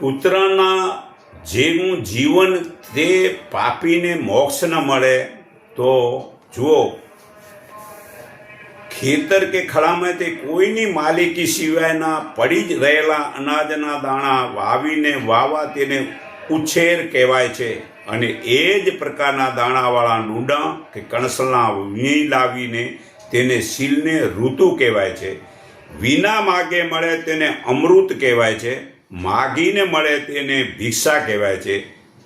કૂતરાના જેવું જીવન તે પાપીને મોક્ષ ન મળે, તો જુઓ, ખેતર કે ખળામાં તે કોઈની માલિકી સિવાયના પડી જ રહેલા અનાજના દાણા વાવીને વાવા તેને ઉછેર કહેવાય છે. અને એ જ પ્રકારના દાણાવાળા નૂડા કે કણસલના વીણી લાવીને તેને શીલને ઋતુ કહેવાય છે. વિના માગે મળે તેને અમૃત કહેવાય છે. માગીને મળે તેને ભિક્ષા કહેવાય છે,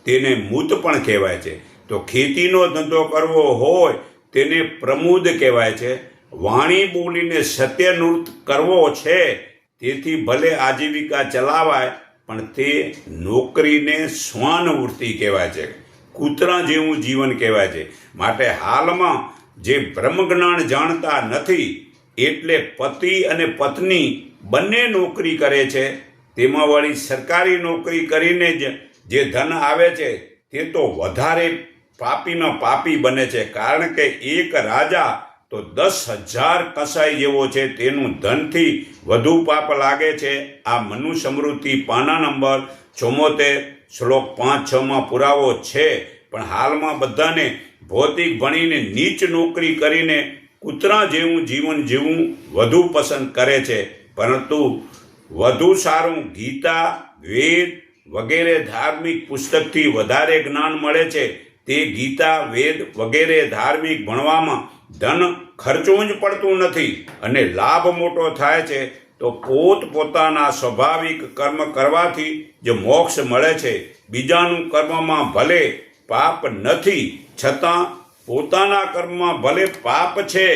તેને મૂત પણ કહેવાય છે. તો ખેતીનો ધંધો કરવો હોય તેને પ્રમુદ કહેવાય છે. વાણી બોલીને સત્યનૃત કરવો છે, તેથી ભલે આજીવિકા ચલાવાય, પણ તે નોકરીને સ્વાનવૃત્તિ કહેવાય છે. કૂતરા જેવું જીવન કહેવાય છે. માટે હાલમાં જે બ્રહ્મજ્ઞાન જાણતા નથી, એટલે પતિ અને પત્ની બંને નોકરી કરે છે. તેમાં વળી સરકારી નોકરી કરીને જ જે ધન આવે છે, તે તો વધારે પાપીમાં પાપી બને છે. કારણ કે એક રાજા તો દસ હજાર કસાઈ જેવો છે, તેનું ધનથી વધુ પાપ લાગે છે. આ મનુ સમૃદ્ધિ પાના નંબર ચોમોતેર શ્લોક પાંચ છમાં પુરાવો છે. પણ હાલમાં બધાને ભૌતિક ભણીને નીચ નોકરી કરીને કૂતરા જેવું જીવન જીવવું વધુ પસંદ કરે છે. પરંતુ વધુ સારું ગીતા, વેદ વગેરે ધાર્મિક પુસ્તકથી વધારે જ્ઞાન મળે છે, તે ગીતા, વેદ વગેરે ધાર્મિક ભણવામાં ધન ખર્ચવું જ પડતું નથી અને લાભ મોટો થાય છે, તો પોત પોતાના સ્વાભાવિક કર્મ કરવાથી જે મોક્ષ મળે છે. બીજાનું કર્મમાં ભલે પાપ નથી, છતાં પોતાના કર્મમાં ભલે પાપ છે,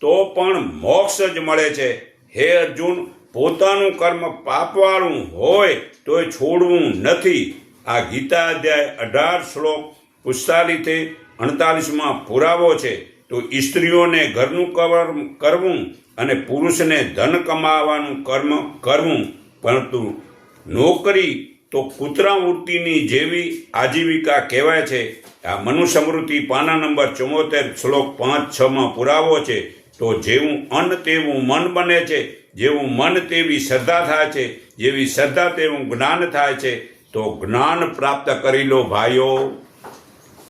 તો પણ મોક્ષ જ મળે છે. હે અર્જુન પોતાનું કર્મ પાપવાળું હોય તોય છોડવું નથી. આ ગીતા અધ્યાય અઢાર શ્લોક પુસ્તાલીસથી અડતાલીસમાં પુરાવો છે. તો સ્ત્રીઓને ઘરનું કર્મ કરવું અને પુરુષને ધન કમાવાનું કર્મ કરવું. પરંતુ નોકરી તો કૂતરા વૃત્તિની જેવી આજીવિકા કહેવાય છે. આ મનુ સમૃદ્ધિ પાના નંબર ચુમ્મોતેર શ્લોક પાંચ છમાં પુરાવો છે. તો જેવું અન્ન તેવું મન બને છે, જેવું મન તેવી શ્રદ્ધા થાય છે, જેવી શ્રદ્ધા તેવું જ્ઞાન થાય છે, તો જ્ઞાન પ્રાપ્ત કરી લો ભાઈઓ.